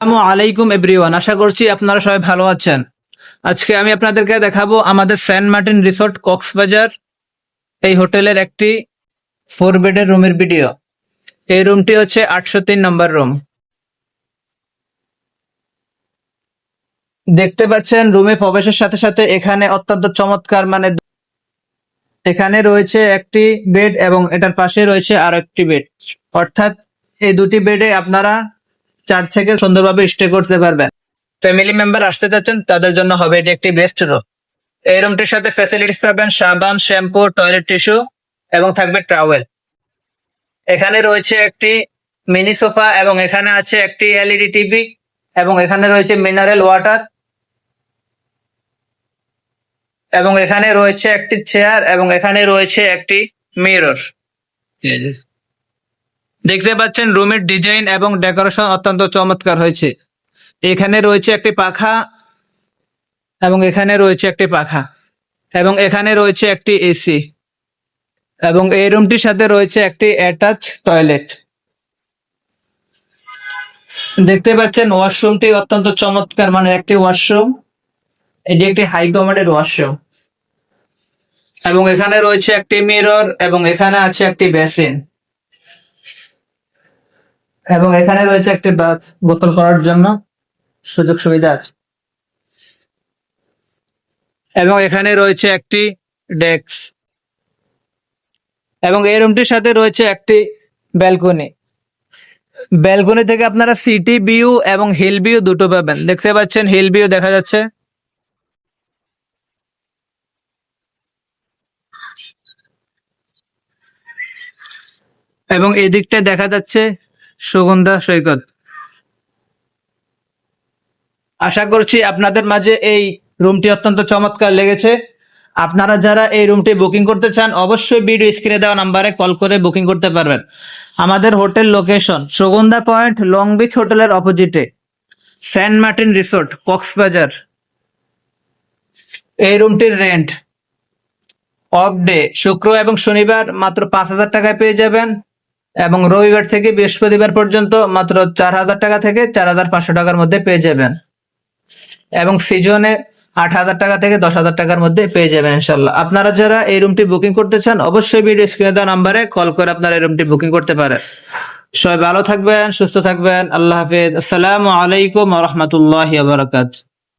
আসসালামু আলাইকুম এভরিওয়ান আশা করছি আপনারা সবাই ভালো আছেন। আজকে আমি আপনাদেরকে দেখাবো আমাদের সেন্ট মার্টিন রিসোর্ট, কক্সবাজার, এই হোটেলের একটি ফোর বেডের রুমের ভিডিও। এই রুমটি হচ্ছে আটশো তিন নম্বর রুম। দেখতে পাচ্ছেন, রুমে প্রবেশের সাথে সাথে এখানে অত্যন্ত চমৎকার মানে এখানে রয়েছে একটি বেড এবং এটার পাশে রয়েছে আর একটি বেড। অর্থাৎ এই দুটি বেডে আপনারা চার থেকে সুন্দরভাবে স্টে করতে পারবেন। ফ্যামিলি মেম্বার আসতে চাচ্ছেন, তাদের জন্য হবে এটি একটি বেস্ট রুম এই রুমটির সাথে ফ্যাসিলিটিস পাবেন, সাবান শ্যাম্পু টয়লেট টিস্যু এবং থাকবে ট্রাওয়েল এখানে রয়েছে একটি মিনি সোফা এবং এখানে আছে একটি এলইডি টিভি এবং এখানে রয়েছে মিনারেল ওয়াটার এবং এখানে রয়েছে একটি চেয়ার এবং এখানে রয়েছে একটি মিরর দেখতে পাচ্ছেন রুমের ডিজাইন এবং ডেকোরেশন অত্যন্ত চমৎকার হয়েছে। এখানে রয়েছে একটি পাখা এবং এখানে রয়েছে একটি পাখা এবং এখানে রয়েছে একটি এসি এবং এই রুমটির সাথে রয়েছে একটি অ্যাটাচ টয়লেট। দেখতে পাচ্ছেন ওয়াশরুমটি অত্যন্ত চমৎকার মানে একটি ওয়াশরুম। এটি একটি হাই কমান্ডের ওয়াশরুম। এবং এখানে রয়েছে একটি মিরর এবং এখানে আছে একটি বেসিন। এবং এখানে রয়েছে একটি বাথ বোতল করার জন্য। সুযোগ সুবিধা আছে। এবং এখানে রয়েছে একটি ডেস্ক। এবং এই রুমটির সাথে রয়েছে একটি ব্যালকনি। ব্যালকনি থেকে আপনারা সিটি ভিউ এবং হিল ভিউ দুটো পাবেন। দেখতে পাচ্ছেন, হিল ভিউ দেখা যাচ্ছে। এবং এদিকটা দেখা যাচ্ছে সুগন্ধা সৈকত। আশা করছি আপনাদের মাঝে এই রুমটি অত্যন্ত চমৎকার লেগেছে। আপনারা যারা এই রুমটি বুকিং করতে চান, অবশ্যই ভিডিও স্ক্রিনে দেওয়া নাম্বারে কল করে বুকিং করতে পারবেন। আমাদের hotel location Sugandha point, long beach হোটেলের অপোজিটে, সেন্ট মার্টিন রিসোর্ট, কক্সবাজার। এই রুমটির রেন্ট অফ ডে, শুক্র এবং শনিবার মাত্র পাঁচ হাজার টাকায় পেয়ে যাবেন। এবং রবিবার থেকে বৃহস্পতিবার পর্যন্ত মাত্র চার হাজার টাকা থেকে চার হাজার পাঁচশো টাকার মধ্যে পেয়ে যাবেন। এবং সিজনে আট হাজার টাকা থেকে দশ হাজার টাকার মধ্যে পেয়ে যাবেন ইনশাল্লাহ আপনারা যারা এই রুমটি বুকিং করতে চান, অবশ্যই ভিডিও স্ক্রিনে দেওয়া নাম্বারে কল করে আপনারা এই রুমটি বুকিং করতে পারেন। সবাই ভালো থাকবেন, সুস্থ থাকবেন। আল্লাহ হাফিজ। আসসালামু আলাইকুম রহমতুল্লাহ বারাকাত